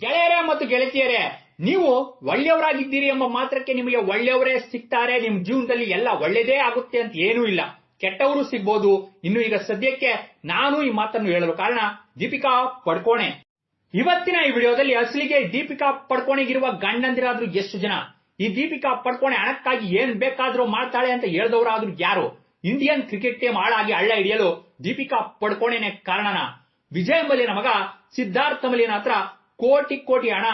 ಗೆಳೆಯರೇ ಮತ್ತು ಗೆಳತಿಯರೇ, ನೀವು ಒಳ್ಳೆಯವರಾಗಿದ್ದೀರಿ ಎಂಬ ಮಾತ್ರಕ್ಕೆ ನಿಮಗೆ ಒಳ್ಳೆಯವರೇ ಸಿಗ್ತಾರೆ. ನಿಮ್ ಜೀವನದಲ್ಲಿ ಎಲ್ಲ ಒಳ್ಳೆಯದೇ ಆಗುತ್ತೆ ಅಂತ ಏನೂ ಇಲ್ಲ. ಕೆಟ್ಟವರು ಸಿಗ್ಬೋದು. ಇನ್ನು ಈಗ ಸದ್ಯಕ್ಕೆ ನಾನು ಈ ಮಾತನ್ನು ಹೇಳಲು ಕಾರಣ ದೀಪಿಕಾ ಪಡ್ಕೋಣೆ. ಇವತ್ತಿನ ಈ ವಿಡಿಯೋದಲ್ಲಿ ಅಸಲಿಗೆ ದೀಪಿಕಾ ಪಡ್ಕೋಣೆಗಿರುವ ಗಂಡಂದಿರಾದ್ರೂ ಎಷ್ಟು ಜನ? ಈ ದೀಪಿಕಾ ಪಡ್ಕೋಣೆ ಹಣಕ್ಕಾಗಿ ಏನ್ ಬೇಕಾದ್ರೂ ಮಾಡ್ತಾಳೆ ಅಂತ ಹೇಳ್ದವರಾದ್ರೂ ಯಾರು? ಇಂಡಿಯನ್ ಕ್ರಿಕೆಟ್ ಟೀಮ್ ಹಾಳಾಗಿ ಹಳ್ಳ ಹಿಡಿಯಲು ದೀಪಿಕಾ ಪಡ್ಕೋಣೆನೆ ಕಾರಣನ. ವಿಜಯ್ ಮಲಿನ ಮಗ ಸಿದ್ಧಾರ್ಥ ಮಲಿನ ಹತ್ರ ಕೋಟಿ ಕೋಟಿ ಹಣ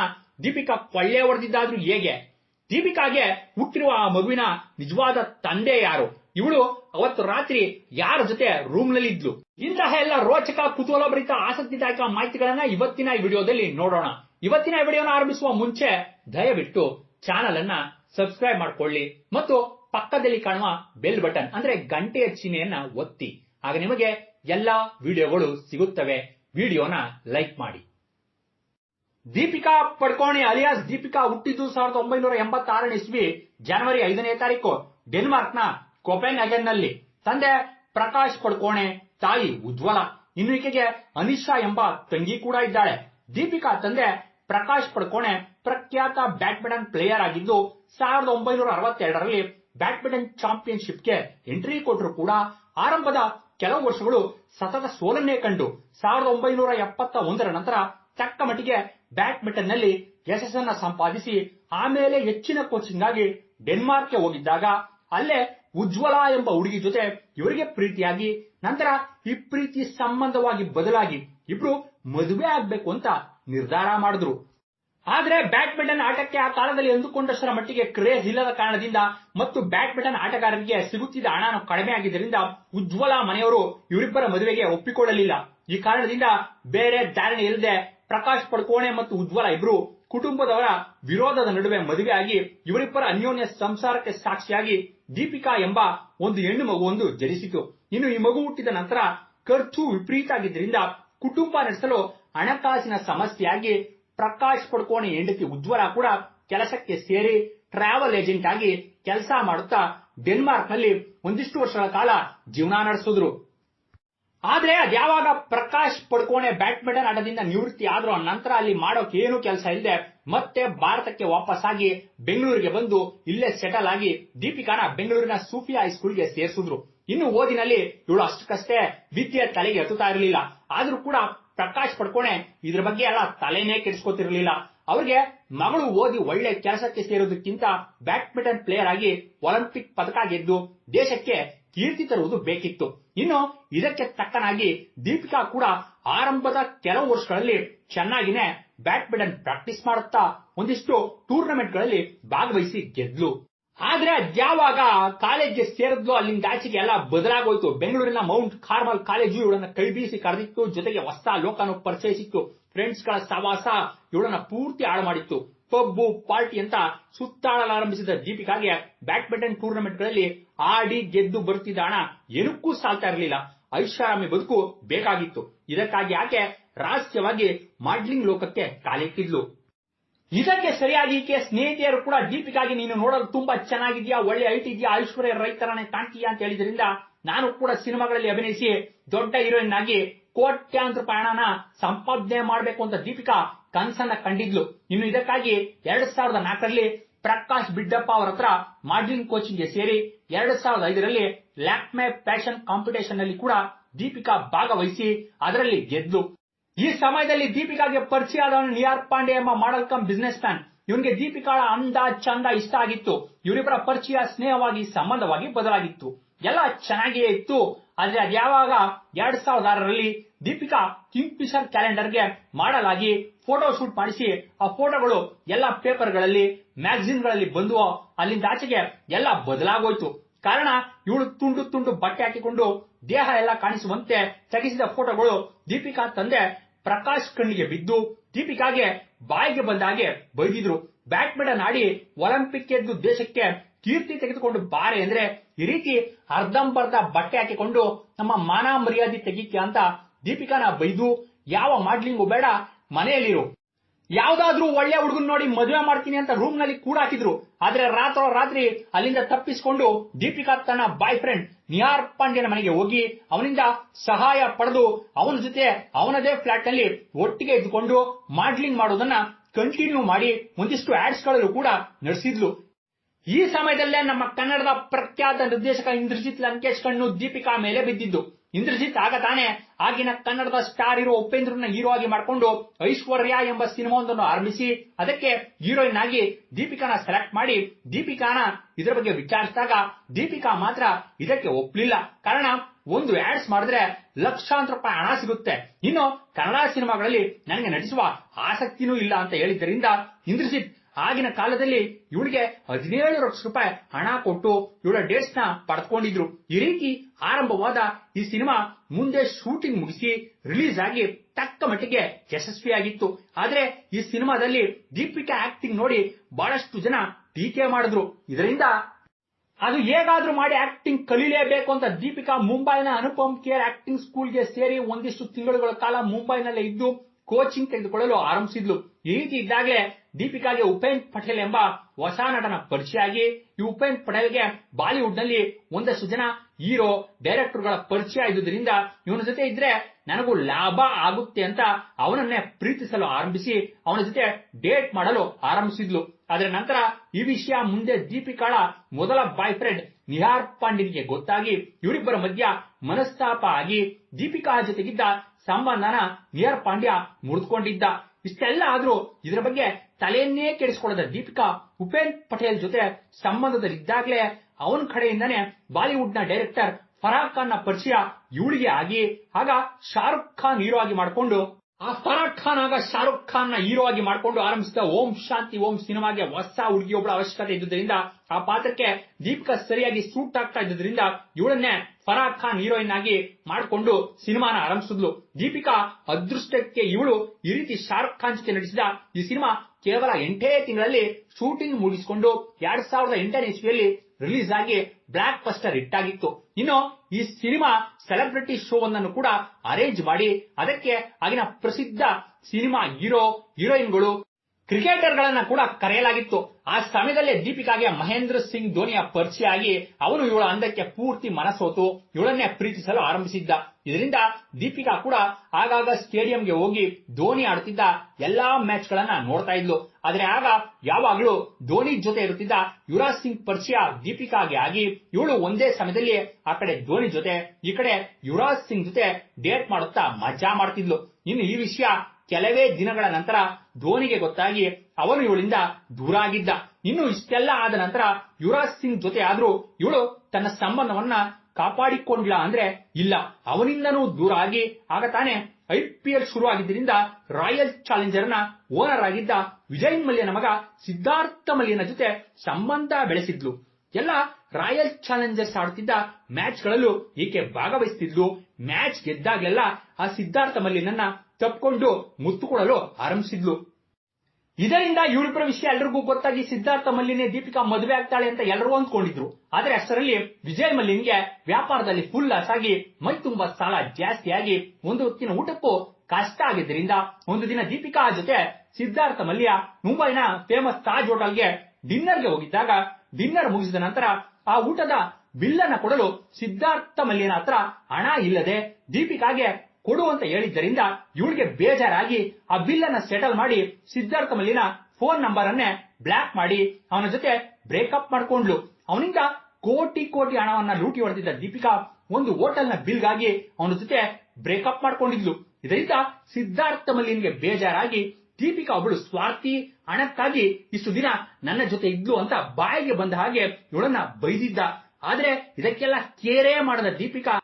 ದೀಪಿಕಾ ಕೊಳ್ಳೆ ಹೊಡೆದಿದ್ದಾದ್ರೂ ಹೇಗೆ? ದೀಪಿಕಾಗೆ ಹುಟ್ಟಿರುವ ಆ ಮಗುವಿನ ನಿಜವಾದ ತಂದೆ ಯಾರು? ಇವಳು ಅವತ್ತು ರಾತ್ರಿ ಯಾರ ಜೊತೆ ರೂಮ್ನಲ್ಲಿ ಇದ್ಲು ಇಂತಹ ಎಲ್ಲ ರೋಚಕ, ಕುತೂಹಲ ಭರಿತ, ಆಸಕ್ತಿದಾಯಕ ಮಾಹಿತಿಗಳನ್ನ ಇವತ್ತಿನ ವಿಡಿಯೋದಲ್ಲಿ ನೋಡೋಣ. ಇವತ್ತಿನ ವಿಡಿಯೋನ ಆರಂಭಿಸುವ ಮುಂಚೆ ದಯವಿಟ್ಟು ಚಾನಲ್ ಅನ್ನ ಸಬ್ಸ್ಕ್ರೈಬ್ ಮಾಡ್ಕೊಳ್ಳಿ ಮತ್ತು ಪಕ್ಕದಲ್ಲಿ ಕಾಣುವ ಬೆಲ್ ಬಟನ್ ಅಂದ್ರೆ ಗಂಟೆಯ ಚಿಹ್ನೆಯನ್ನ ಒತ್ತಿ. ಆಗ ನಿಮಗೆ ಎಲ್ಲಾ ವಿಡಿಯೋಗಳು ಸಿಗುತ್ತವೆ. ವಿಡಿಯೋನ ಲೈಕ್ ಮಾಡಿ. ದೀಪಿಕಾ ಪಡ್ಕೋಣಿ ಅಲಿಯಾಸ್ ದೀಪಿಕಾ ಹುಟ್ಟಿದ್ದು ಸಾವಿರದ ಒಂಬೈನೂರ ಎಂಬತ್ತಾರನೇ ಇಸ್ವಿ, ಜನವರಿ ಐದನೇ ತಾರೀಕು, ಡೆನ್ಮಾರ್ಕ್ನ ಕೊಪೆನ್ನಲ್ಲಿ ತಂದೆ ಪ್ರಕಾಶ್ ಪಡ್ಕೋಣೆ, ತಾಯಿ ಉಜ್ವಲ. ಇನ್ನು ಈಕೆಗೆ ಅನಿಶಾ ಎಂಬ ತಂಗಿ ಕೂಡ ಇದ್ದಾಳೆ. ದೀಪಿಕಾ ತಂದೆ ಪ್ರಕಾಶ್ ಪಡ್ಕೋಣೆ ಪ್ರಖ್ಯಾತ ಬ್ಯಾಡ್ಮಿಂಟನ್ ಪ್ಲೇಯರ್ ಆಗಿದ್ದು, ಸಾವಿರದ ಒಂಬೈನೂರ ಅರವತ್ತೆರಡರಲ್ಲಿ ಬ್ಯಾಡ್ಮಿಂಟನ್ ಚಾಂಪಿಯನ್ಶಿಪ್ಗೆ ಎಂಟ್ರಿ ಕೊಟ್ಟರು ಕೂಡ ಆರಂಭದ ಕೆಲವು ವರ್ಷಗಳು ಸತತ ಸೋಲನ್ನೇ ಕಂಡು, ಸಾವಿರದ ಒಂಬೈನೂರ ಎಪ್ಪತ್ತ ಒಂದರ ನಂತರ ತಕ್ಕ ಮಟ್ಟಿಗೆ ಬ್ಯಾಡ್ಮಿಂಟನ್ನಲ್ಲಿ ಯಶಸ್ಸನ್ನ ಸಂಪಾದಿಸಿ ಆಮೇಲೆ ಹೆಚ್ಚಿನ ಕೋಚಿಂಗ್ ಆಗಿ ಡೆನ್ಮಾರ್ಕ್ಗೆ ಹೋಗಿದ್ದಾಗ ಅಲ್ಲೇ ಉಜ್ವಲ ಎಂಬ ಹುಡುಗಿ ಜೊತೆ ಇವರಿಗೆ ಪ್ರೀತಿಯಾಗಿ ನಂತರ ಈ ಪ್ರೀತಿ ಸಂಬಂಧವಾಗಿ ಬದಲಾಗಿ ಇಬ್ರು ಮದುವೆ ಆಗ್ಬೇಕು ಅಂತ ನಿರ್ಧಾರ ಮಾಡಿದ್ರು. ಆದ್ರೆ ಬ್ಯಾಡ್ಮಿಂಟನ್ ಆಟಕ್ಕೆ ಆ ಕಾಲದಲ್ಲಿ ಅಂದುಕೊಂಡಷ್ಟರ ಮಟ್ಟಿಗೆ ಕ್ರೇಜ್ ಇಲ್ಲದ ಕಾರಣದಿಂದ ಮತ್ತು ಬ್ಯಾಡ್ಮಿಂಟನ್ ಆಟಗಾರರಿಗೆ ಸಿಗುತ್ತಿದ್ದ ಹಣನೂ ಕಡಿಮೆ ಆಗಿದ್ದರಿಂದ ಉಜ್ವಲ ಮನೆಯವರು ಇವರಿಬ್ಬರ ಮದುವೆಗೆ ಒಪ್ಪಿಕೊಳ್ಳಲಿಲ್ಲ. ಈ ಕಾರಣದಿಂದ ಬೇರೆ ಧಾರಣೆ ಇಲ್ಲದೆ ಪ್ರಕಾಶ್ ಪಡ್ಕೋಣೆ ಮತ್ತು ಉಜ್ವಲ ಇಬ್ರು ಕುಟುಂಬದವರ ವಿರೋಧದ ನಡುವೆ ಮದುವೆಯಾಗಿ ಇವರಿಬ್ಬರ ಅನ್ಯೋನ್ಯ ಸಂಸಾರಕ್ಕೆ ಸಾಕ್ಷಿಯಾಗಿ ದೀಪಿಕಾ ಎಂಬ ಒಂದು ಹೆಣ್ಣು ಮಗುವೊಂದು ಜನಿಸಿತು. ಇನ್ನು ಈ ಮಗು ಹುಟ್ಟಿದ ನಂತರ ಖರ್ಚು ವಿಪರೀತ ಆಗಿದ್ದರಿಂದ ಕುಟುಂಬ ನಡೆಸಲು ಹಣಕಾಸಿನ ಸಮಸ್ಯೆಯಾಗಿ ಪ್ರಕಾಶ್ ಪಡ್ಕೋಣೆ ಹೆಂಡತಿ ಉಜ್ವಲ ಕೂಡ ಕೆಲಸಕ್ಕೆ ಸೇರಿ ಟ್ರಾವೆಲ್ ಏಜೆಂಟ್ ಆಗಿ ಕೆಲಸ ಮಾಡುತ್ತಾ ಡೆನ್ಮಾರ್ಕ್ನಲ್ಲಿ ಒಂದಿಷ್ಟು ವರ್ಷಗಳ ಕಾಲ ಜೀವನ ನಡೆಸಿದ್ರು. ಆದ್ರೆ ಅದ್ಯಾವಾಗ ಪ್ರಕಾಶ್ ಪಡ್ಕೋಣೆ ಬ್ಯಾಡ್ಮಿಂಟನ್ ಆಟದಿಂದ ನಿವೃತ್ತಿ ಆದ್ರೂ ನಂತರ ಅಲ್ಲಿ ಮಾಡೋಕೆ ಏನು ಕೆಲಸ ಇಲ್ಲದೆ ಮತ್ತೆ ಭಾರತಕ್ಕೆ ವಾಪಸ್ಸಾಗಿ ಬೆಂಗಳೂರಿಗೆ ಬಂದು ಇಲ್ಲೇ ಸೆಟಲ್ ಆಗಿ ದೀಪಿಕಾನ ಬೆಂಗಳೂರಿನ ಸೂಫಿಯಾ ಹೈಸ್ಕೂಲ್ಗೆ ಸೇರಿಸಿದ್ರು. ಇನ್ನು ಓದಿನಲ್ಲಿ ಇವಳು ಅಷ್ಟಕ್ಕಷ್ಟೇ ವಿದ್ಯೆ ತಲೆಗೆ ಹತ್ತುತ್ತಾ ಇರಲಿಲ್ಲ. ಆದ್ರೂ ಕೂಡ ಪ್ರಕಾಶ್ ಪಡ್ಕೋಣೆ ಇದ್ರ ಬಗ್ಗೆ ಎಲ್ಲ ತಲೆನೇ ಕೆಡಿಸ್ಕೊತಿರ್ಲಿಲ್ಲ. ಅವ್ರಿಗೆ ಮಗಳು ಓದಿ ಒಳ್ಳೆ ಕೆಲಸಕ್ಕೆ ಸೇರೋದಕ್ಕಿಂತ ಬ್ಯಾಡ್ಮಿಂಟನ್ ಪ್ಲೇಯರ್ ಆಗಿ ಒಲಿಂಪಿಕ್ ಪದಕ ಗೆದ್ದು ದೇಶಕ್ಕೆ ಕೀರ್ತಿ ತರುವುದು ಬೇಕಿತ್ತು. ಇನ್ನು ಇದಕ್ಕೆ ತಕ್ಕನಾಗಿ ದೀಪಿಕಾ ಕೂಡ ಆರಂಭದ ಕೆಲವು ವರ್ಷಗಳಲ್ಲಿ ಚೆನ್ನಾಗಿನೇ ಬ್ಯಾಡ್ಮಿಂಟನ್ ಪ್ರಾಕ್ಟೀಸ್ ಮಾಡುತ್ತಾ ಒಂದಿಷ್ಟು ಟೂರ್ನಮೆಂಟ್ಗಳಲ್ಲಿ ಭಾಗವಹಿಸಿ ಗೆದ್ಲು. ಆದ್ರೆ ಅದ್ಯಾವಾಗ ಕಾಲೇಜ್ಗೆ ಸೇರಿದ್ಲು, ಅಲ್ಲಿಂದ ಆಚೆಗೆ ಎಲ್ಲ ಬದಲಾಗೋಯ್ತು. ಬೆಂಗಳೂರಿನ ಮೌಂಟ್ ಕಾರ್ಮಲ್ ಕಾಲೇಜು ಇವಳನ್ನ ಕೈ ಬೀಸಿ ಕರೆದಿತ್ತು. ಜೊತೆಗೆ ಹೊಸ ಲೋಕನು ಪರಿಚಯಿಸಿತ್ತು. ಫ್ರೆಂಡ್ಸ್ಗಳ ಸವಾಸ ಇವಳನ್ನ ಪೂರ್ತಿ ಹಾಳು ಮಾಡಿತ್ತು. ಪಬ್ಬು, ಪಾರ್ಟಿ ಅಂತ ಸುತ್ತಾಡಲಾರಂಭಿಸಿದ ದೀಪಿಕಾಗೆ ಬ್ಯಾಡ್ಮಿಂಟನ್ ಟೂರ್ನಮೆಂಟ್ಗಳಲ್ಲಿ ಆಡಿ ಗೆದ್ದು ಬರುತ್ತಿದ್ದ ಹಣ ಏನಕ್ಕೂ ಸಾಲ್ತಾ ಇರಲಿಲ್ಲ. ಐಷಾರಾಮಿ ಬದುಕು ಬೇಕಾಗಿತ್ತು. ಇದಕ್ಕಾಗಿ ಆಕೆ ರಹಸ್ಯವಾಗಿ ಮಾಡ್ಲಿಂಗ್ ಲೋಕಕ್ಕೆ ಕಾಲಿಟ್ಟಿದ್ಲು. ಇದಕ್ಕೆ ಸರಿಯಾಗಿ ಈಕೆ ಸ್ನೇಹಿತೆಯರು ಕೂಡ ದೀಪಿಕಾಗಿ ನೀನು ನೋಡಲು ತುಂಬಾ ಚೆನ್ನಾಗಿದ್ಯಾ, ಒಳ್ಳೆ ಐಟ್ ಇದೆಯಾ, ಐಶ್ವರ್ಯ ರೈತರನೇ ಕಾಣ್ತೀಯಾ ಅಂತ ಹೇಳಿದ್ರಿಂದ ನಾನು ಕೂಡ ಸಿನಿಮಾಗಳಲ್ಲಿ ಅಭಿನಯಿಸಿ ದೊಡ್ಡ ಹೀರೋಯಿನ್ ಆಗಿ ಕೋಟ್ಯಾಂತರ ಹಣನ ಸಂಪಾದನೆ ಮಾಡಬೇಕು ಅಂತ ದೀಪಿಕಾ ಕನಸನ್ನ ಕಂಡಿದ್ಲು. ಇನ್ನು ಇದಕ್ಕಾಗಿ ಎರಡ್ ಸಾವಿರದ ನಾಲ್ಕರಲ್ಲಿ ಪ್ರಕಾಶ್ ಬಿಡ್ಡಪ್ಪ ಅವರ ಹತ್ರ ಮಾಡ್ಲಿಂಗ್ ಕೋಚಿಂಗ್ಗೆ ಸೇರಿ ಎರಡ್ ಸಾವಿರದ ಐದರಲ್ಲಿ ಲ್ಯಾಕ್ಮೆ ಫ್ಯಾಷನ್ ಕಾಂಪಿಟೇಷನ್ನಲ್ಲಿ ಕೂಡ ದೀಪಿಕಾ ಭಾಗವಹಿಸಿ ಅದರಲ್ಲಿ ಗೆದ್ಲು ಈ ಸಮಯದಲ್ಲಿ ದೀಪಿಕಾಗೆ ಪರಿಚಯ ಆದವನು ನಿಯಾರ್ ಪಾಂಡೆ ಎಂಬ ಮಾಡಲ್ ಕಮ್ ಬಿಸ್ನೆಸ್ ಮ್ಯಾನ್ ಇವನಿಗೆ ದೀಪಿಕಾಳ ಅಂದ ಚಂದ ಇಷ್ಟ ಆಗಿತ್ತು. ಇವರಿಬ್ಬರ ಪರಿಚಯ ಸ್ನೇಹವಾಗಿ ಸಂಬಂಧವಾಗಿ ಬದಲಾಗಿತ್ತು. ಎಲ್ಲ ಚೆನ್ನಾಗಿಯೇ ಇತ್ತು. ಆದ್ರೆ ಅದ್ಯಾವಾಗ ಎರಡ್ ಸಾವಿರದ ಆರರಲ್ಲಿ ದೀಪಿಕಾ ಕಿಂಗ್ ಫಿಶರ್ ಕ್ಯಾಲೆಂಡರ್ಗೆ ಮಾಡಲಾಗಿ ಫೋಟೋ ಶೂಟ್ ಮಾಡಿಸಿ, ಆ ಫೋಟೋಗಳು ಎಲ್ಲ ಪೇಪರ್ಗಳಲ್ಲಿ, ಮ್ಯಾಗಝಿನ್ಗಳಲ್ಲಿ ಬಂದು ಅಲ್ಲಿಂದ ಆಚೆಗೆ ಎಲ್ಲ ಬದಲಾಗೋಯ್ತು. ಕಾರಣ, ಇವಳು ತುಂಡು ತುಂಡು ಬಟ್ಟೆ ಹಾಕಿಕೊಂಡು ದೇಹ ಎಲ್ಲ ಕಾಣಿಸುವಂತೆ ತೆಗೆಸಿದ ಫೋಟೋಗಳು ದೀಪಿಕಾ ತಂದೆ ಪ್ರಕಾಶ್ ಕಣ್ಣಿಗೆ ಬಿದ್ದು ದೀಪಿಕಾಗೆ ಬಾಯಿಗೆ ಬಂದ ಹಾಗೆ ಬೈದಿದ್ರು. ಬ್ಯಾಡ್ಮಿಂಟನ್ ಆಡಿ ಒಲಿಂಪಿಕ್ ಗೆದ್ದು ದೇಶಕ್ಕೆ ಕೀರ್ತಿ ತೆಗೆದುಕೊಂಡು ಬಾರೆ ಅಂದ್ರೆ ಈ ರೀತಿ ಅರ್ಧಂಬರ್ಧ ಬಟ್ಟೆ ಹಾಕಿಕೊಂಡು ನಮ್ಮ ಮಾನ ಮರ್ಯಾದೆ ತೆಗಿತ್ಯ ಅಂತ ದೀಪಿಕಾನ ಬೈದು, ಯಾವ ಮಾಡ್ಲಿಂಗು ಬೇಡ, ಮನೆಯಲ್ಲಿರು. ಯಾವ್ದಾದ್ರೂ ಒಳ್ಳೆ ಹುಡುಗನ್ ನೋಡಿ ಮದುವೆ ಮಾಡ್ತೀನಿ ಅಂತ ರೂಮ್ನಲ್ಲಿ ಕೂಡ ಹಾಕಿದ್ರು ಆದ್ರೆ ರಾತ್ರೋ ರಾತ್ರಿ ಅಲ್ಲಿಂದ ತಪ್ಪಿಸಿಕೊಂಡು ದೀಪಿಕಾ ತನ್ನ ಬಾಯ್ ಫ್ರೆಂಡ್ ನಿಹಾರ್ ಪಾಂಡ್ಯನ ಮನೆಗೆ ಹೋಗಿ ಅವನಿಂದ ಸಹಾಯ ಪಡೆದು ಅವನ ಜೊತೆ ಅವನದೇ ಫ್ಲಾಟ್ನಲ್ಲಿ ಒಟ್ಟಿಗೆ ಇದ್ದುಕೊಂಡು ಮಾಡ್ಲಿಂಗ್ ಮಾಡೋದನ್ನ ಕಂಟಿನ್ಯೂ ಮಾಡಿ ಒಂದಿಷ್ಟು ಆಡ್ಸ್ ಗಳಲ್ಲೂ ಕೂಡ ನಡೆಸಿದ್ಲು. ಈ ಸಮಯದಲ್ಲೇ ನಮ್ಮ ಕನ್ನಡದ ಪ್ರಖ್ಯಾತ ನಿರ್ದೇಶಕ ಇಂದ್ರಜಿತ್ ಲಂಕೇಶ್ ಕಣ್ಣು ದೀಪಿಕಾ ಮೇಲೆ ಬಿದ್ದಿದ್ದು. ಇಂದ್ರಜಿತ್ ಆಗ ತಾನೇ ಆಗಿನ ಕನ್ನಡದ ಸ್ಟಾರ್ ಇರೋ ಉಪೇಂದ್ರನ ಹೀರೋ ಆಗಿ ಮಾಡಿಕೊಂಡು ಐಶ್ವರ್ಯ ಎಂಬ ಸಿನಿಮಾವೊಂದನ್ನು ಆರಂಭಿಸಿ, ಅದಕ್ಕೆ ಹೀರೋಯಿನ್ ಆಗಿ ದೀಪಿಕಾನ ಸೆಲೆಕ್ಟ್ ಮಾಡಿ, ದೀಪಿಕಾನ ಇದರ ಬಗ್ಗೆ ವಿಚಾರಿಸಿದಾಗ ದೀಪಿಕಾ ಮಾತ್ರ ಇದಕ್ಕೆ ಒಪ್ಲಿಲ್ಲ. ಕಾರಣ ಒಂದು ಆಡ್ಸ್ ಮಾಡಿದ್ರೆ ಲಕ್ಷಾಂತರ ರೂಪಾಯಿ ಹಣ ಸಿಗುತ್ತೆ. ಇನ್ನು ಕನ್ನಡ ಸಿನಿಮಾಗಳಲ್ಲಿ ನನಗೆ ನಟಿಸುವ ಆಸಕ್ತಿನೂ ಇಲ್ಲ ಅಂತ ಹೇಳಿದ್ದರಿಂದ ಇಂದ್ರಜಿತ್ ಆಗಿನ ಕಾಲದಲ್ಲಿ ಇವಳಿಗೆ ಹದಿನೇಳು ಲಕ್ಷ ರೂಪಾಯಿ ಹಣ ಕೊಟ್ಟು ಇವಳ ಡೇಟ್ಸ್ನ ಪಡೆದುಕೊಂಡಿದ್ರು. ಈ ರೀತಿ ಆರಂಭವಾದ ಈ ಸಿನಿಮಾ ಮುಂದೆ ಶೂಟಿಂಗ್ ಮುಗಿಸಿ ರಿಲೀಸ್ ಆಗಿ ತಕ್ಕ ಮಟ್ಟಿಗೆ ಯಶಸ್ವಿಯಾಗಿತ್ತು. ಆದ್ರೆ ಈ ಸಿನಿಮಾದಲ್ಲಿ ದೀಪಿಕಾ ಆಕ್ಟಿಂಗ್ ನೋಡಿ ಬಹಳಷ್ಟು ಜನ ಟೀಕೆ ಮಾಡಿದ್ರು. ಇದರಿಂದ ಅದು ಹೇಗಾದ್ರೂ ಮಾಡಿ ಆಕ್ಟಿಂಗ್ ಕಲೀಲೇಬೇಕು ಅಂತ ದೀಪಿಕಾ ಮುಂಬೈನ ಅನುಪಮ್ ಕೇರ್ ಆಕ್ಟಿಂಗ್ ಸ್ಕೂಲ್ಗೆ ಸೇರಿ ಒಂದಿಷ್ಟು ತಿಂಗಳುಗಳ ಕಾಲ ಮುಂಬೈನಲ್ಲೇ ಇದ್ದು ಕೋಚಿಂಗ್ ತೆಗೆದುಕೊಳ್ಳಲು ಆರಂಭಿಸಿದ್ಲು. ಈ ರೀತಿ ಇದ್ದಾಗಲೇ ದೀಪಿಕಾಗೆ ಉಪೇನ್ ಪಟೇಲ್ ಎಂಬ ಹೊಸ ನಟನ ಪರಿಚಯ ಆಗಿ ಈ ಉಪೇಂದ್ರ ಪಟೇಲ್ಗೆ ಬಾಲಿವುಡ್ನಲ್ಲಿ ಒಂದಷ್ಟು ಜನ ಹೀರೋ ಡೈರೆಕ್ಟರ್ಗಳ ಪರಿಚಯ ಇದ್ದುದರಿಂದ ಇವನ ಜೊತೆ ಇದ್ರೆ ನನಗೂ ಲಾಭ ಆಗುತ್ತೆ ಅಂತ ಅವನನ್ನೇ ಪ್ರೀತಿಸಲು ಆರಂಭಿಸಿ ಅವನ ಜೊತೆ ಡೇಟ್ ಮಾಡಲು ಆರಂಭಿಸಿದ್ಲು. ಅದರ ನಂತರ ಈ ವಿಷಯ ಮುಂದೆ ದೀಪಿಕಾಳ ಮೊದಲ ಬಾಯ್ ಫ್ರೆಂಡ್ ನಿಹಾರ್ ಪಾಂಡಿನ್ಗೆ ಗೊತ್ತಾಗಿ ಇವರಿಬ್ಬರ ಮಧ್ಯ ಮನಸ್ತಾಪ ಆಗಿ ದೀಪಿಕಾ ಜೊತೆಗಿದ್ದ ಸಂಬಂಧನ ನಿಹಾರ್ ಪಾಂಡ್ಯ ಮುರಿದುಕೊಂಡಿದ್ದ. ಇಷ್ಟೆಲ್ಲ ಆದ್ರೂ ಇದರ ಬಗ್ಗೆ ತಲೆಯನ್ನೇ ಕೆಡಿಸಿಕೊಳ್ಳದ ದೀಪಿಕಾ ಉಪೇನ್ ಪಟೇಲ್ ಜೊತೆ ಸಂಬಂಧದಲ್ಲಿದ್ದಾಗಲೇ ಅವನ ಕಡೆಯಿಂದನೇ ಬಾಲಿವುಡ್ನ ಡೈರೆಕ್ಟರ್ ಫರಾಕ್ ಖಾನ್ನ ಪರಿಚಯ ಇವಳಿಗೆ ಆಗಿ, ಆಗ ಶಾರುಖ್ ಖಾನ್ ಹೀರೋ ಆಗಿ ಮಾಡಿಕೊಂಡು, ಆ ಫರಾಕ್ ಖಾನ್ ಆಗ ಶಾರುಖ್ ಖಾನ್ನ ಹೀರೋ ಆಗಿ ಮಾಡಿಕೊಂಡು ಆರಂಭಿಸಿದ ಓಂ ಶಾಂತಿ ಓಂ ಸಿನಿಮಾಗೆ ಹೊಸ ಹುಡುಗಿಯೊಬ್ಬಳ ಅವಶ್ಯಕತೆ ಇದ್ದುದರಿಂದ ಆ ಪಾತ್ರಕ್ಕೆ ದೀಪಿಕಾ ಸರಿಯಾಗಿ ಸೂಟ್ ಆಗ್ತಾ ಇದ್ದುದರಿಂದ ಇವಳನ್ನೇ ಫರಾಕ್ ಖಾನ್ ಹೀರೋಯಿನ್ ಆಗಿ ಮಾಡಿಕೊಂಡು ಸಿನಿಮಾನ ಆರಂಭಿಸಿದ್ಲು. ದೀಪಿಕಾ ಅದೃಷ್ಟಕ್ಕೆ ಇವಳು ಈ ರೀತಿ ಶಾರುಖ್ ಖಾನ್ ಜೊತೆ ನಟಿಸಿದ ಈ ಸಿನಿಮಾ ಕೇವಲ ಎಂಟೇ ತಿಂಗಳಲ್ಲಿ ಶೂಟಿಂಗ್ ಮುಗಿಸಿಕೊಂಡು ಎರಡ್ ಸಾವಿರದ ಎಂಟನೇ ಇಸ್ವಿಯಲ್ಲಿ ರಿಲೀಸ್ ಆಗಿ ಬ್ಲಾಕ್ ಬಸ್ಟರ್ ಹಿಟ್ ಆಗಿತ್ತು. ಇನ್ನು ಈ ಸಿನಿಮಾ ಸೆಲೆಬ್ರಿಟಿ ಶೋ ಒಂದನ್ನು ಕೂಡ ಅರೇಂಜ್ ಮಾಡಿ ಅದಕ್ಕೆ ಆಗಿನ ಪ್ರಸಿದ್ಧ ಸಿನಿಮಾ ಹೀರೋ ಹೀರೋಯಿನ್ಗಳು ಕ್ರಿಕೆಟರ್ಗಳನ್ನ ಕೂಡ ಕರೆಯಲಾಗಿತ್ತು. ಆ ಸಮಯದಲ್ಲೇ ದೀಪಿಕಾಗೆ ಮಹೇಂದ್ರ ಸಿಂಗ್ ಧೋನಿಯ ಪರಿಚಯ ಆಗಿ ಅವನು ಇವಳ ಅಂದಕ್ಕೆ ಪೂರ್ತಿ ಮನಸೋತು. ಇವಳನ್ನೇ ಪ್ರೀತಿಸಲು ಆರಂಭಿಸಿದ್ದ. ಇದರಿಂದ ದೀಪಿಕಾ ಕೂಡ ಆಗಾಗ ಸ್ಟೇಡಿಯಂಗೆ ಹೋಗಿ ಧೋನಿ ಆಡುತ್ತಿದ್ದ ಎಲ್ಲಾ ಮ್ಯಾಚ್ ಗಳನ್ನ ನೋಡ್ತಾ ಇದ್ಲು. ಆದ್ರೆ ಆಗ ಯಾವಾಗಲೂ ಧೋನಿ ಜೊತೆ ಇರುತ್ತಿದ್ದ ಯುವರಾಜ್ ಸಿಂಗ್ ಪರಿಚಯ ದೀಪಿಕಾಗೆ ಆಗಿ ಇವಳು ಒಂದೇ ಸಮಯದಲ್ಲಿ ಆ ಕಡೆ ಧೋನಿ ಜೊತೆ, ಈ ಕಡೆ ಯುವರಾಜ್ ಸಿಂಗ್ ಜೊತೆ ಡೇಟ್ ಮಾಡುತ್ತಾ ಮಜಾ ಮಾಡ್ತಿದ್ಲು. ಇನ್ನು ಈ ವಿಷಯ ಕೆಲವೇ ದಿನಗಳ ನಂತರ ಧೋನಿಗೆ ಗೊತ್ತಾಗಿ ಅವನು ಇವಳಿಂದ ದೂರ ಆಗಿದ್ದ ಇನ್ನು ಇಷ್ಟೆಲ್ಲ ಆದ ನಂತರ ಯುವರಾಜ್ ಸಿಂಗ್ ಜೊತೆ ಆದ್ರೂ ಇವಳು ತನ್ನ ಸಂಬಂಧವನ್ನ ಕಾಪಾಡಿಕೊಂಡಿಲ್ಲ ಅಂದ್ರೆ ಇಲ್ಲ. ಅವನಿಂದನೂ ದೂರ ಆಗಿ ಆಗ ತಾನೇ ಐಪಿಎಲ್ ಶುರು ಆಗಿದ್ದರಿಂದ ರಾಯಲ್ ಚಾಲೆಂಜರ್ನ ಓನರ್ ಆಗಿದ್ದ ವಿಜಯ್ ಮಲ್ಯನ ಮಗ ಸಿದ್ಧಾರ್ಥ ಮಲ್ಯನ ಜೊತೆ ಸಂಬಂಧ ಬೆಳೆಸಿದ್ಲು. ಎಲ್ಲ ರಾಯಲ್ ಚಾಲೆಂಜರ್ಸ್ ಆಡುತ್ತಿದ್ದ ಮ್ಯಾಚ್ ಗಳಲ್ಲೂ ಈಕೆ ಭಾಗವಹಿಸುತ್ತಿದ್ಲು ಮ್ಯಾಚ್ ಗೆದ್ದಾಗಲೆಲ್ಲ ಆ ಸಿದ್ಧಾರ್ಥ ಮಲ್ಲಿನನ್ನ ತಪ್ಪಿಕೊಂಡು ಮುತ್ತು ಕೊಡಲು ಆರಂಭಿಸಿದ್ಲು. ಇದರಿಂದ ಇವರಿಬ್ಬರ ವಿಷಯ ಎಲ್ರಿಗೂ ಗೊತ್ತಾಗಿ ಸಿದ್ಧಾರ್ಥ ಮಲ್ಲಿನೇ ದೀಪಿಕಾ ಮದುವೆ ಆಗ್ತಾಳೆ ಅಂತ ಎಲ್ಲರೂ ಅಂದ್ಕೊಂಡಿದ್ರು. ಆದ್ರೆ ಅಷ್ಟರಲ್ಲಿ ವಿಜಯ್ ಮಲ್ಲಿನ್ಗೆ ವ್ಯಾಪಾರದಲ್ಲಿ ಫುಲ್ ಲಾಸ್ ಆಗಿ, ಮೈ ತುಂಬಾ ಸಾಲ ಜಾಸ್ತಿಯಾಗಿ ಒಂದು ಹೊತ್ತಿನ ಊಟಕ್ಕೂ ಕಷ್ಟ ಆಗಿದ್ದರಿಂದ ಒಂದು ದಿನ ದೀಪಿಕಾ ಜೊತೆ ಸಿದ್ಧಾರ್ಥ ಮಲ್ಯ ಮುಂಬೈನ ಫೇಮಸ್ ತಾಜ್ ಹೋಟೆಲ್ಗೆ ಡಿನ್ನರ್ಗೆ ಹೋಗಿದ್ದಾಗ ಡಿನ್ನರ್ ಮುಗಿಸಿದ ನಂತರ ಆ ಊಟದ ಬಿಲ್ಲನ್ನ ಕೊಡಲು ಸಿದ್ಧಾರ್ಥ ಮಲ್ಲಿನ ಹತ್ರ ಹಣ ಇಲ್ಲದೆ ದೀಪಿಕಾಗೆ ಕೊಡು ಅಂತ ಹೇಳಿದ್ದರಿಂದ ಇವಳಿಗೆ ಬೇಜಾರಾಗಿ ಆ ಬಿಲ್ಲನ್ನ ಸೆಟಲ್ ಮಾಡಿ ಸಿದ್ಧಾರ್ಥ ಮಲ್ಲಿನ ಫೋನ್ ನಂಬರ್ ಅನ್ನೇ ಬ್ಲಾಕ್ ಮಾಡಿ ಅವನ ಜೊತೆ ಬ್ರೇಕಪ್ ಮಾಡಿಕೊಂಡ್ಲು. ಅವನಿಂದ ಕೋಟಿ ಕೋಟಿ ಹಣವನ್ನ ಲೂಟಿ ಹೊಡೆದಿದ್ದ ದೀಪಿಕಾ ಒಂದು ಹೋಟೆಲ್ನ ಬಿಲ್ಗಾಗಿ ಅವನ ಜೊತೆ ಬ್ರೇಕಪ್ ಮಾಡ್ಕೊಂಡಿದ್ಲು. ಇದರಿಂದ ಸಿದ್ಧಾರ್ಥ ಮಲ್ಲಿನ್ಗೆ ಬೇಜಾರಾಗಿ ದೀಪಿಕಾ ಒಬ್ಬಳು ಸ್ವಾರ್ಥಿ ಹಣಕ್ಕಾಗಿ ಇಷ್ಟು ದಿನ ನನ್ನ ಜೊತೆ ಇದ್ಲು ಅಂತ ಬಾಯಿಗೆ ಬಂದ ಹಾಗೆ ಇವಳನ್ನ ಬೈದಿದ್ದ. ಆದ್ರೆ ಇದಕ್ಕೆಲ್ಲ ಕೇರೇ ಮಾಡದ ದೀಪಿಕಾ.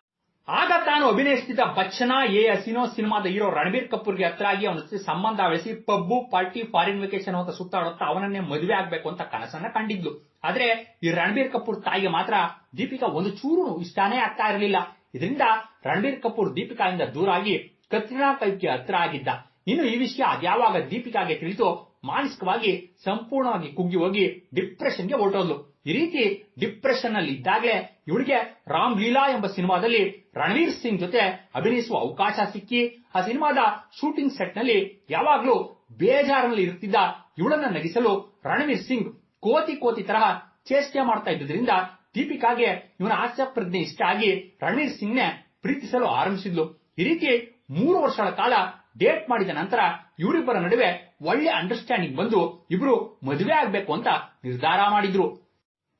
ಆಗ ತಾನು ಅಭಿನಯಿಸುತ್ತಿದ್ದ ಬಚ್ಚನ ಎ ಅಸಿನೋ ಸಿನಿಮಾದ ಹೀರೋ ರಣಬೀರ್ ಕಪೂರ್ಗೆ ಹತ್ರ ಆಗಿ ಅವನ ಜೊತೆ ಸಂಬಂಧ ಬೆಳೆಸಿ ಪಬ್ಬು, ಪಾರ್ಟಿ, ಫಾರಿನ್ ವೆಕೇಶನ್ ಅಂತ ಸುತ್ತಾಡುತ್ತಾ ಅವನನ್ನೇ ಮದುವೆ ಆಗ್ಬೇಕು ಅಂತ ಕನಸನ್ನ ಕಂಡಿದ್ಲು. ಆದ್ರೆ ಈ ರಣಬೀರ್ ಕಪೂರ್ ತಾಯಿಗೆ ಮಾತ್ರ ದೀಪಿಕಾ ಒಂದು ಚೂರು ಇಷ್ಟಾನೇ ಆಗ್ತಾ ಇರಲಿಲ್ಲ. ಇದರಿಂದ ರಣಬೀರ್ ಕಪೂರ್ ದೀಪಿಕಾಯಿಂದ ದೂರ ಆಗಿ ಕತ್ರಿನಾ ಕೈಫ್ಗೆ ಹತ್ರ ಆಗಿದ್ದ. ಇನ್ನು ಈ ವಿಷಯ ಅದ್ಯಾವಾಗ ದೀಪಿಕಾಗೆ ತಿಳಿದು ಮಾನಸಿಕವಾಗಿ ಸಂಪೂರ್ಣವಾಗಿ ಕುಗ್ಗಿ ಹೋಗಿ ಡಿಪ್ರೆಷನ್ಗೆ ಹೊರಟೋದ್ಲು. ಈ ರೀತಿ ಡಿಪ್ರೆಷನ್ನಲ್ಲಿ ಇದ್ದಾಗಲೇ ಇವಳಿಗೆ ರಾಮ್ ಲೀಲಾ ಎಂಬ ಸಿನಿಮಾದಲ್ಲಿ ರಣವೀರ್ ಸಿಂಗ್ ಜೊತೆ ಅಭಿನಯಿಸುವ ಅವಕಾಶ ಸಿಕ್ಕಿ, ಆ ಸಿನಿಮಾದ ಶೂಟಿಂಗ್ ಸೆಟ್ನಲ್ಲಿ ಯಾವಾಗ್ಲೂ ಬೇಜಾರಿನಲ್ಲಿ ಇರುತ್ತಿದ್ದ ಇವಳನ್ನ ನಗಿಸಲು ರಣವೀರ್ ಸಿಂಗ್ ಕೋತಿ ಕೋತಿ ತರಹ ಚೇಷ್ಟೆ ಮಾಡ್ತಾ ಇದ್ದುದರಿಂದ ದೀಪಿಕಾಗೆ ಇವನ ಹಾಸ್ಯ ಪ್ರಜ್ಞೆ ಇಷ್ಟ ಆಗಿ ರಣವೀರ್ ಸಿಂಗ್ನೆ ಪ್ರೀತಿಸಲು ಆರಂಭಿಸಿದ್ಲು. ಈ ರೀತಿ ಮೂರು ವರ್ಷಗಳ ಕಾಲ ಡೇಟ್ ಮಾಡಿದ ನಂತರ ಇವರಿಬ್ಬರ ನಡುವೆ ಒಳ್ಳೆ ಅಂಡರ್ಸ್ಟ್ಯಾಂಡಿಂಗ್ ಬಂದು ಇಬ್ರು ಮದುವೆ ಆಗ್ಬೇಕು ಅಂತ ನಿರ್ಧಾರ ಮಾಡಿದ್ರು.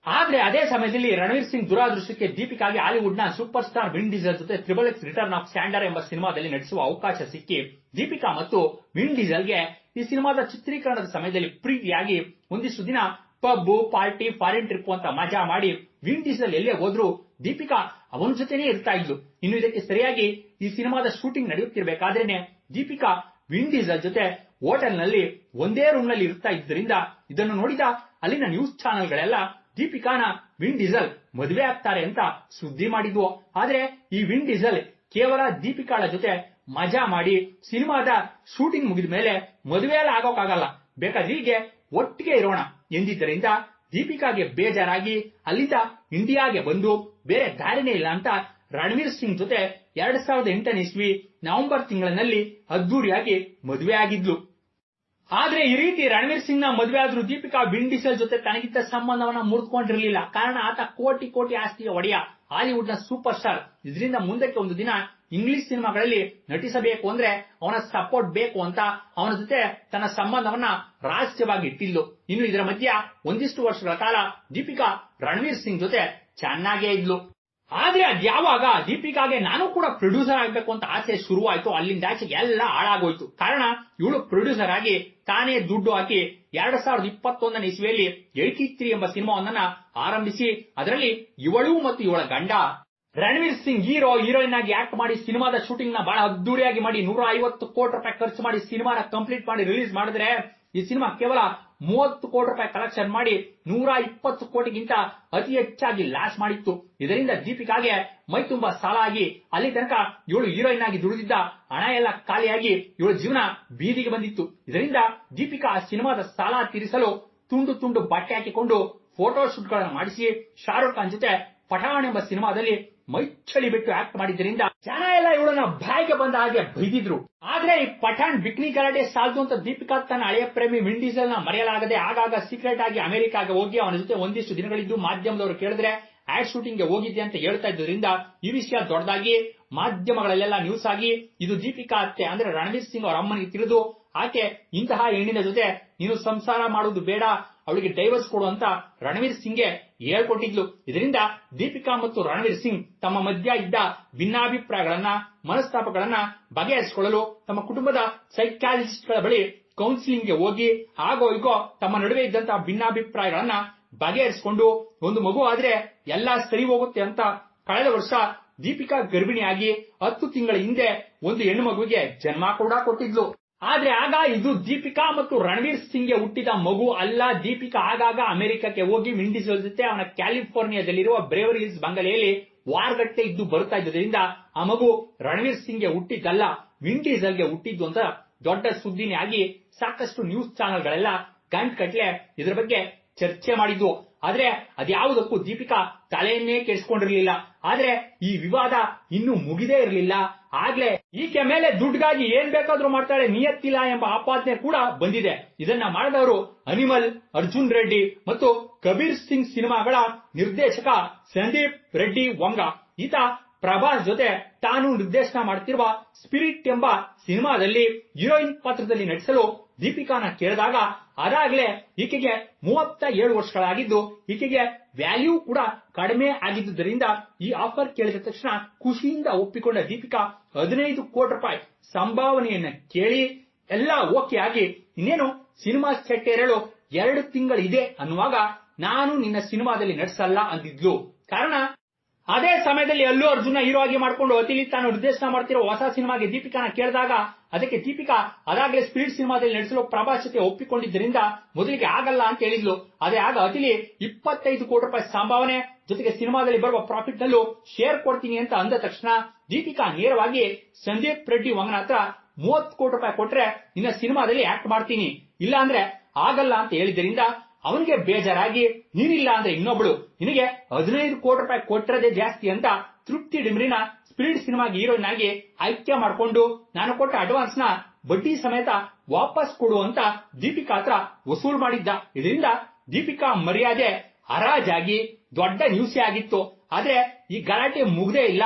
ಆದ್ರೆ ಅದೇ ಸಮಯದಲ್ಲಿ ರಣವೀರ್ ಸಿಂಗ್ ದುರಾದೃಷ್ಟಕ್ಕೆ ದೀಪಿಕಾಗೆ ಹಾಲಿವುಡ್ನ ಸೂಪರ್ ಸ್ಟಾರ್ ವಿನ್ ಡೀಸೆಲ್ ಜೊತೆ triple X return of Xander ಎಂಬ ಸಿನಿಮಾದಲ್ಲಿ ನಟಿಸುವ ಅವಕಾಶ ಸಿಕ್ಕಿ ದೀಪಿಕಾ ಮತ್ತು ವಿನ್ ಡೀಸೆಲ್ಗೆ ಈ ಸಿನಿಮಾದ ಚಿತ್ರೀಕರಣದ ಸಮಯದಲ್ಲಿ ಪ್ರೀತಿಯಾಗಿ ಒಂದಿಷ್ಟು ದಿನ ಪಬ್ ಪಾರ್ಟಿ ಫಾರಿನ್ ಟ್ರಿಪ್ ಅಂತ ಮಜಾ ಮಾಡಿ ವಿನ್ ಡೀಸೆಲ್ ಎಲ್ಲೇ ಹೋದ್ರು ದೀಪಿಕಾ ಅವನ ಜೊತೆನೇ ಇರ್ತಾ ಇದ್ಲು. ಇನ್ನು ಇದಕ್ಕೆ ಸರಿಯಾಗಿ ಈ ಸಿನಿಮಾದ ಶೂಟಿಂಗ್ ನಡೆಯುತ್ತಿರಬೇಕಾದ್ರೇನೆ ದೀಪಿಕಾ ವಿಂಡ್ ಜೊತೆ ಹೋಟೆಲ್ನಲ್ಲಿ ಒಂದೇ ರೂಮ್ನಲ್ಲಿ ಇರ್ತಾ ಇದ್ದರಿಂದ ಇದನ್ನು ನೋಡಿದ ಅಲ್ಲಿನ ನ್ಯೂಸ್ ಚಾನೆಲ್ಗಳೆಲ್ಲ ದೀಪಿಕಾನ ವಿನ್ ಡೀಸೆಲ್ ಮದುವೆ ಆಗ್ತಾರೆ ಅಂತ ಸುದ್ದಿ ಮಾಡಿದ್ವು. ಆದ್ರೆ ಈ ವಿನ್ ಡೀಸೆಲ್ ಕೇವಲ ದೀಪಿಕಾಳ ಜೊತೆ ಮಜಾ ಮಾಡಿ ಸಿನಿಮಾದ ಶೂಟಿಂಗ್ ಮುಗಿದ ಮೇಲೆ ಎಲ್ಲ ಆಗೋಕ್ಕಾಗಲ್ಲ ಬೇಕಾದ್ರೆ ಹೀಗೆ ಒಟ್ಟಿಗೆ ಇರೋಣ ಎಂದಿದ್ದರಿಂದ ದೀಪಿಕಾಗೆ ಬೇಜಾರಾಗಿ ಅಲ್ಲಿಂದ ಇಂಡಿಯಾಗೆ ಬಂದು ಬೇರೆ ದಾರಿನೇ ಇಲ್ಲ ಅಂತ ರಣವೀರ್ ಸಿಂಗ್ ಜೊತೆ ಎರಡ್ ಸಾವಿರದ ಎಂಟನೇ ಇಸ್ವಿ ನವೆಂಬರ್ ತಿಂಗಳಿನಲ್ಲಿ ಅದ್ದೂರಿಯಾಗಿ ಮದುವೆ ಆಗಿದ್ಲು. ಆದ್ರೆ ಈ ರೀತಿ ರಣವೀರ್ ಸಿಂಗ್ನ ಮದುವೆ ಆದ್ರೂ ದೀಪಿಕಾ ಬಿಂಡಿಸಲ್ ಡೀಸೆಲ್ ಜೊತೆ ತನಗಿದ್ದ ಸಂಬಂಧವನ್ನ ಮುರಿದುಕೊಂಡಿರಲಿಲ್ಲ ಕಾರಣ ಆತ ಕೋಟಿ ಕೋಟಿ ಆಸ್ತಿಯ ಒಡೆಯ ಹಾಲಿವುಡ್ನ ಸೂಪರ್ ಸ್ಟಾರ್. ಇದರಿಂದ ಮುಂದಕ್ಕೆ ಒಂದು ದಿನ ಇಂಗ್ಲಿಷ್ ಸಿನಿಮಾಗಳಲ್ಲಿ ನಟಿಸಬೇಕು ಅಂದ್ರೆ ಅವನ ಸಪೋರ್ಟ್ ಬೇಕು ಅಂತ ಅವನ ಜೊತೆ ತನ್ನ ಸಂಬಂಧವನ್ನ ರಹಸ್ಯವಾಗಿ ಇಟ್ಟಿದ್ಲು ಇನ್ನು ಇದರ ಮಧ್ಯ ಒಂದಿಷ್ಟು ವರ್ಷಗಳ ಕಾಲ ದೀಪಿಕಾ ರಣವೀರ್ ಸಿಂಗ್ ಜೊತೆ ಚೆನ್ನಾಗೇ ಇದ್ಲು. ಆದ್ರೆ ಅದ್ಯಾವಾಗ ದೀಪಿಕಾಗೆ ನಾನು ಕೂಡ ಪ್ರೊಡ್ಯೂಸರ್ ಆಗ್ಬೇಕು ಅಂತ ಆಸೆ ಶುರುವಾಯ್ತು, ಅಲ್ಲಿಂದ ಆಚೆ ಎಲ್ಲ ಹಾಳಾಗೋಯ್ತು. ಕಾರಣ ಇವಳು ಪ್ರೊಡ್ಯೂಸರ್ ಆಗಿ ತಾನೇ ದುಡ್ಡು ಹಾಕಿ ಎರಡ್ ಸಾವಿರದ ಇಪ್ಪತ್ತೊಂದನೇ ಇಸ್ವಿಯಲ್ಲಿ ಏಟಿ ಎಂಬ ಸಿನಿಮಾವನ್ನ ಆರಂಭಿಸಿ, ಅದರಲ್ಲಿ ಇವಳು ಮತ್ತು ಇವಳ ಗಂಡ ರಣವೀರ್ ಸಿಂಗ್ ಹೀರೋ, ಹೀರೋಯಿನ್ ಆಗಿ ಆಕ್ಟ್ ಮಾಡಿ ಸಿನಿಮಾದ ಶೂಟಿಂಗ್ನ ಬಹಳ ಅದ್ದೂರಿಯಾಗಿ ಮಾಡಿ ನೂರ ಐವತ್ತು ಕೋಟಿ ರೂಪಾಯಿ ಖರ್ಚು ಮಾಡಿ ಸಿನಿಮಾನ ಕಂಪ್ಲೀಟ್ ಮಾಡಿ ರಿಲೀಸ್ ಮಾಡಿದ್ರೆ ಈ ಸಿನಿಮಾ ಕೇವಲ ಮೂವತ್ತು ಕೋಟಿ ರೂಪಾಯಿ ಕಲೆಕ್ಷನ್ ಮಾಡಿ ನೂರ ಇಪ್ಪತ್ತು ಕೋಟಿಗಿಂತ ಅತಿ ಹೆಚ್ಚಾಗಿ ಲಾಸ್ ಮಾಡಿತ್ತು. ಇದರಿಂದ ದೀಪಿಕಾಗೆ ಮೈ ತುಂಬಾ ಸಾಲ ಆಗಿ ಅಲ್ಲಿ ತನಕ ಇವಳು ಹೀರೋಯಿನ್ ಆಗಿ ದುಡಿದಿದ್ದ ಹಣ ಎಲ್ಲ ಖಾಲಿಯಾಗಿ ಇವಳ ಜೀವನ ಬೀದಿಗೆ ಬಂದಿತ್ತು. ಇದರಿಂದ ದೀಪಿಕಾ ಆ ಸಿನಿಮಾದ ಸಾಲ ತೀರಿಸಲು ತುಂಡು ತುಂಡು ಬಟ್ಟೆ ಹಾಕಿಕೊಂಡು ಫೋಟೋ ಶೂಟ್ಗಳನ್ನು ಮಾಡಿಸಿ ಶಾರುಖ್ ಖಾನ್ ಜೊತೆ ಪಠಾಣ್ ಎಂಬ ಸಿನಿಮಾದಲ್ಲಿ ಮೈಚಳಿ ಬಿಟ್ಟು ಆಕ್ಟ್ ಮಾಡಿದ್ದರಿಂದ ಜನ ಇವಳನ್ನ ಬಾಯಿಗೆ ಬಂದ ಹಾಗೆ ಬೈದಿದ್ರು. ಆದ್ರೆ ಈ ಪಠಾಣ್ ಬಿಕ್ನಿ ಗಲಾಟೆ ಸಾಲದು ಅಂತ ದೀಪಿಕಾ ತನ್ನ ಹಳೆಯ ಪ್ರೇಮಿ ವಿನ್ ಡೀಸೆಲ್ನ ಮರೆಯಲಾಗದೆ ಆಗಾಗ ಸೀಕ್ರೆಟ್ ಆಗಿ ಅಮೆರಿಕಾಗೆ ಹೋಗಿ ಅವನ ಜೊತೆ ಒಂದಿಷ್ಟು ದಿನಗಳಿದ್ದು ಮಾಧ್ಯಮದವರು ಕೇಳಿದ್ರೆ ಆಡ್ ಶೂಟಿಂಗ್ಗೆ ಹೋಗಿದ್ದೆ ಅಂತ ಹೇಳ್ತಾ ಇದ್ದರಿಂದ ಈ ವಿಷಯ ದೊಡ್ಡದಾಗಿ ಮಾಧ್ಯಮಗಳಲ್ಲೆಲ್ಲ ನ್ಯೂಸ್ ಆಗಿ ಇದು ದೀಪಿಕಾ ಅತ್ತೆ ಅಂದ್ರೆ ರಣವೀರ್ ಸಿಂಗ್ ಅವರ ಅಮ್ಮನಿಗೆ ತಿಳಿದು ಆಕೆ ಇಂತಹ ಹೆಣ್ಣಿನ ಜೊತೆ ನೀನು ಸಂಸಾರ ಮಾಡುವುದು ಬೇಡ, ಅವಳಿಗೆ ಡೈವರ್ಸ್ ಕೊಡು ಅಂತ ರಣವೀರ್ ಸಿಂಗ್ಗೆ ಹೇಳ್ಕೊಟ್ಟಿದ್ಲು. ಇದರಿಂದ ದೀಪಿಕಾ ಮತ್ತು ರಣವೀರ್ ಸಿಂಗ್ ತಮ್ಮ ಮಧ್ಯ ಇದ್ದ ಭಿನ್ನಾಭಿಪ್ರಾಯಗಳನ್ನ, ಮನಸ್ತಾಪಗಳನ್ನ ಬಗೆಹರಿಸಿಕೊಳ್ಳಲು ತಮ್ಮ ಕುಟುಂಬದ ಸೈಕಾಲಜಿಸ್ಟ್ಗಳ ಬಳಿ ಕೌನ್ಸಿಲಿಂಗ್ಗೆ ಹೋಗಿ, ಆಗೋ ಈಗೋ ತಮ್ಮ ನಡುವೆ ಇದ್ದಂತಹ ಭಿನ್ನಾಭಿಪ್ರಾಯಗಳನ್ನ ಬಗೆಹರಿಸಿಕೊಂಡು, ಒಂದು ಮಗು ಆದ್ರೆ ಎಲ್ಲಾ ಸರಿ ಹೋಗುತ್ತೆ ಅಂತ ಕಳೆದ ವರ್ಷ ದೀಪಿಕಾ ಗರ್ಭಿಣಿಯಾಗಿ ಹತ್ತು ತಿಂಗಳ ಹಿಂದೆ ಒಂದು ಹೆಣ್ಣು ಮಗುವಿಗೆ ಜನ್ಮ ಕೂಡ ಕೊಟ್ಟಿದ್ಲು. ಆದ್ರೆ ಆಗ ಇದು ದೀಪಿಕಾ ಮತ್ತು ರಣವೀರ್ ಸಿಂಗ್ಗೆ ಹುಟ್ಟಿದ ಮಗು ಅಲ್ಲ. ದೀಪಿಕಾ ಆಗಾಗ ಅಮೆರಿಕಕ್ಕೆ ಹೋಗಿ ವಿಂಡೀಸಲ್ ಜೊತೆ ಅವನ ಕ್ಯಾಲಿಫೋರ್ನಿಯಾದಲ್ಲಿರುವ ಬ್ರೇವರ್ ಹಿಲ್ಸ್ ಬಂಗಲೆಯಲ್ಲಿ ವಾರಗಟ್ಟೆ ಇದ್ದು ಬರ್ತಾ ಇದ್ದುದರಿಂದ ಆ ಮಗು ರಣವೀರ್ ಸಿಂಗ್ಗೆ ಹುಟ್ಟಿದ್ದಲ್ಲ. ವಿಂಡೀಸಲ್ಗೆ ಹುಟ್ಟಿದ್ದು ಅಂತ ದೊಡ್ಡ ಸುದ್ದಿನೇ ಆಗಿ ಸಾಕಷ್ಟು ನ್ಯೂಸ್ ಚಾನೆಲ್ಗಳೆಲ್ಲ ಗಂಟ್ ಕಟ್ಲೆ ಇದ್ರ ಬಗ್ಗೆ ಚರ್ಚೆ ಮಾಡಿದ್ವು ಆದ್ರೆ ಅದ್ಯಾವುದಕ್ಕೂ ದೀಪಿಕಾ ತಲೆಯನ್ನೇ ಕೆಡಿಸಿಕೊಂಡಿರಲಿಲ್ಲ. ಆದ್ರೆ ಈ ವಿವಾದ ಇನ್ನೂ ಮುಗಿದೇ ಇರಲಿಲ್ಲ. ಆಗ್ಲೇ ಈಕೆ ಮೇಲೆ ದುಡ್ಡುಗಾಗಿ ಏನ್ ಬೇಕಾದ್ರೂ ಮಾಡ್ತಾಳೆ, ನಿಯತ್ತಿಲ್ಲ ಎಂಬ ಆಪಾದನೆ ಕೂಡ ಬಂದಿದೆ. ಇದನ್ನ ಮಾಡಿದವರು ಅನಿಮಲ್, ಅರ್ಜುನ್ ರೆಡ್ಡಿ ಮತ್ತು ಕಬೀರ್ ಸಿಂಗ್ ಸಿನಿಮಾಗಳ ನಿರ್ದೇಶಕ ಸಂದೀಪ್ ರೆಡ್ಡಿ ವಂಗ. ಈತ ಪ್ರಭಾಸ್ ಜೊತೆ ತಾನು ನಿರ್ದೇಶನ ಮಾಡ್ತಿರುವ ಸ್ಪಿರಿಟ್ ಎಂಬ ಸಿನಿಮಾದಲ್ಲಿ ಹೀರೋಯಿನ್ ಪಾತ್ರದಲ್ಲಿ ನಟಿಸಲು ದೀಪಿಕಾನ ಕೇಳಿದಾಗ ಅದಾಗ್ಲೇ ಈಕೆಗೆ ಮೂವತ್ತ ಏಳು ವರ್ಷಗಳಾಗಿದ್ದು, ಈಕೆಗೆ ವ್ಯಾಲ್ಯೂ ಕೂಡ ಕಡಿಮೆ ಆಗಿದ್ದುದರಿಂದ ಈ ಆಫರ್ ಕೇಳಿದ ತಕ್ಷಣ ಖುಷಿಯಿಂದ ಒಪ್ಪಿಕೊಂಡ ದೀಪಿಕಾ ಹದಿನೈದು ಕೋಟಿ ರೂಪಾಯಿ ಸಂಭಾವನೆಯನ್ನ ಕೇಳಿ ಎಲ್ಲ ಓಕೆ ಆಗಿ, ಇನ್ನೇನು ಸಿನಿಮಾ ಸೆಟ್ ಏರಲು ಎರಡು ತಿಂಗಳಿದೆ ಅನ್ನುವಾಗ ನಾನು ನಿನ್ನ ಸಿನಿಮಾದಲ್ಲಿ ನಟಿಸಲ್ಲ ಅಂದಿದ್ಲು. ಕಾರಣ ಅದೇ ಸಮಯದಲ್ಲಿ ಅಲ್ಲೂ ಅರ್ಜುನ ಹೀರೋ ಆಗಿ ಮಾಡ್ಕೊಂಡು ಅತಿಲಿ ತಾನು ನಿರ್ದೇಶನ ಮಾಡ್ತಿರೋ ಹೊಸ ಸಿನಿಮಾಗೆ ದೀಪಿಕಾನ ಕೇಳಿದಾಗ ಅದಕ್ಕೆ ದೀಪಿಕಾ ಅದಾಗಲೇ ಸ್ಪಿರಿಟ್ ಸಿನಿಮಾದಲ್ಲಿ ನಡೆಸಲು ಪ್ರಭಾಸ್ ಜೊತೆ ಒಪ್ಪಿಕೊಂಡಿದ್ದರಿಂದ ಮೊದಲಿಗೆ ಆಗಲ್ಲ ಅಂತ ಹೇಳಿದ್ಲು. ಅದೇ ಆಗ ಅತಿಲಿ ಇಪ್ಪತ್ತೈದು ಕೋಟಿ ರೂಪಾಯಿ ಸಂಭಾವನೆ ಜೊತೆಗೆ ಸಿನಿಮಾದಲ್ಲಿ ಬರುವ ಪ್ರಾಫಿಟ್ ನಲ್ಲೂ ಶೇರ್ ಕೊಡ್ತೀನಿ ಅಂತ ಅಂದ ತಕ್ಷಣ ದೀಪಿಕಾ ನೇರವಾಗಿ ಸಂದೀಪ್ ರೆಡ್ಡಿ ವಂಗನ ಹತ್ರ ಮೂವತ್ತು ಕೋಟಿ ರೂಪಾಯಿ ಕೊಟ್ರೆ ನಿನ್ನ ಸಿನಿಮಾದಲ್ಲಿ ಆಕ್ಟ್ ಮಾಡ್ತೀನಿ. ಇಲ್ಲ ಅಂದ್ರೆ ಆಗಲ್ಲ ಅಂತ ಹೇಳಿದ್ದರಿಂದ ಅವನಿಗೆ ಬೇಜಾರಾಗಿ, ನೀನಿಲ್ಲ ಅಂದ್ರೆ ಇನ್ನೊಬ್ಳು, ನಿನಗೆ ಹದಿನೈದು ಕೋಟಿ ರೂಪಾಯಿ ಕೊಟ್ಟರದೇ ಜಾಸ್ತಿ ಅಂತ ತೃಪ್ತಿ ಡಿಮ್ರಿನ ಸ್ಪಿರಿಟ್ ಸಿನಿಮಾಗೆ ಹೀರೋಯಿನ್ ಆಗಿ ಆಯ್ಕೆ ಮಾಡಿಕೊಂಡು, ನಾನು ಕೊಟ್ಟ ಅಡ್ವಾನ್ಸ್ನ ಬಡ್ಡಿ ಸಮೇತ ವಾಪಸ್ ಕೊಡು ಅಂತ ದೀಪಿಕಾ ಹತ್ರ ವಸೂಲ್ ಮಾಡಿದ್ದ. ಇದರಿಂದ ದೀಪಿಕಾ ಮರ್ಯಾದೆ ಹರಾಜಾಗಿ ದೊಡ್ಡ ನ್ಯೂಸೇ ಆಗಿತ್ತು. ಆದ್ರೆ ಈ ಗಲಾಟೆ ಮುಗ್ದೇ ಇಲ್ಲ.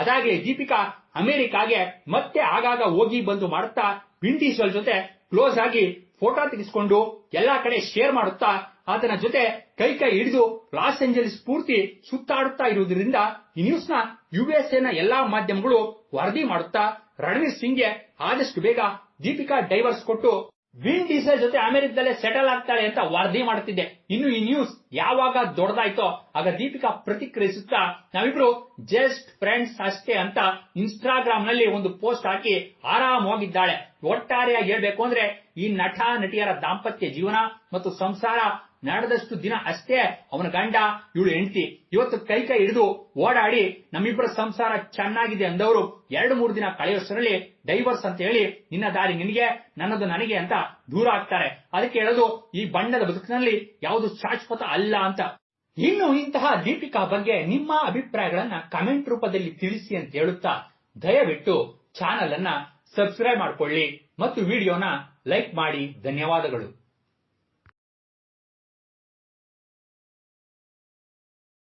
ಅದಾಗ್ಲೇ ದೀಪಿಕಾ ಅಮೆರಿಕಾಗೆ ಮತ್ತೆ ಆಗಾಗ ಹೋಗಿ ಬಂದು ಮಾಡುತ್ತಾ ವಿನ್ ಜೊತೆ ಕ್ಲೋಸ್ ಆಗಿ ಫೋಟೋ ತೆಗೆಸ್ಕೊಂಡು ಎಲ್ಲಾ ಕಡೆ ಶೇರ್ ಮಾಡುತ್ತಾ ಆತನ ಜೊತೆ ಕೈ ಕೈ ಹಿಡಿದು ಲಾಸ್ ಏಂಜಲೀಸ್ ಪೂರ್ತಿ ಸುತ್ತಾಡುತ್ತಾ ಇರುವುದರಿಂದ ಈ ನ್ಯೂಸ್ನ ಯುಎಸ್ಎ ನ ಎಲ್ಲಾ ಮಾಧ್ಯಮಗಳು ವರದಿ ಮಾಡುತ್ತಾ ರಣವೀರ್ ಸಿಂಗ್ಗೆ ಆದಷ್ಟು ಬೇಗ ದೀಪಿಕಾ ಡೈವರ್ಸ್ ಕೊಟ್ಟು ವಿನ್ ಡೀಸೆಲ್ ಜೊತೆ ಅಮೆರಿಕದಲ್ಲೇ ಸೆಟಲ್ ಆಗ್ತಾಳೆ ಅಂತ ವರದಿ ಮಾಡುತ್ತಿದ್ದೆ ಇನ್ನು ಈ ನ್ಯೂಸ್ ಯಾವಾಗ ದೊಡ್ಡದಾಯ್ತೋ ಆಗ ದೀಪಿಕಾ ಪ್ರತಿಕ್ರಿಯಿಸುತ್ತಾ, ನಾವಿಬ್ರು ಜಸ್ಟ್ ಫ್ರೆಂಡ್ಸ್ ಅಷ್ಟೇ ಅಂತ ಇನ್ಸ್ಟಾಗ್ರಾಮ್ನಲ್ಲಿ ಒಂದು ಪೋಸ್ಟ್ ಹಾಕಿ ಆರಾಮವಾಗಿದ್ದಾಳೆ. ಒಟ್ಟಾರೆಯಾಗಿ ಹೇಳ್ಬೇಕು ಅಂದ್ರೆ ಈ ನಟ, ನಟಿಯರ ದಾಂಪತ್ಯ ಜೀವನ ಮತ್ತು ಸಂಸಾರ ನಡೆದಷ್ಟು ದಿನ ಅಷ್ಟೇ ಅವನ ಗಂಡ, ಇವಳು ಹೆಂಡತಿ. ಇವತ್ತು ಕೈ ಕೈ ಹಿಡಿದು ಓಡಾಡಿ ನಮ್ಮಿಬ್ಬರ ಸಂಸಾರ ಚೆನ್ನಾಗಿದೆ ಅಂದವರು ಎರಡು ಮೂರು ದಿನ ಕಳೆಯೋಷ್ಟರಲ್ಲಿ ಡೈವರ್ಸ್ ಅಂತ ಹೇಳಿ ನಿನ್ನ ದಾರಿ ನಿನಗೆ, ನನ್ನದು ನನಗೆ ಅಂತ ದೂರ ಆಗ್ತಾರೆ. ಅದಕ್ಕೆ ಹೇಳೋದು, ಈ ಬಣ್ಣದ ಬದುಕಿನಲ್ಲಿ ಯಾವುದು ಶಾಶ್ವತ ಅಲ್ಲ ಅಂತ. ಇನ್ನು ಇಂತಹ ದೀಪಿಕಾ ಬಗ್ಗೆ ನಿಮ್ಮ ಅಭಿಪ್ರಾಯಗಳನ್ನ ಕಮೆಂಟ್ ರೂಪದಲ್ಲಿ ತಿಳಿಸಿ ಅಂತ ಹೇಳುತ್ತಾ ದಯವಿಟ್ಟು ಚಾನೆಲ್ ಅನ್ನ ಸಬ್ಸ್ಕ್ರೈಬ್ ಮಾಡಿಕೊಳ್ಳಿ ಮತ್ತು ವಿಡಿಯೋನ ಲೈಕ್ ಮಾಡಿ. ಧನ್ಯವಾದಗಳು.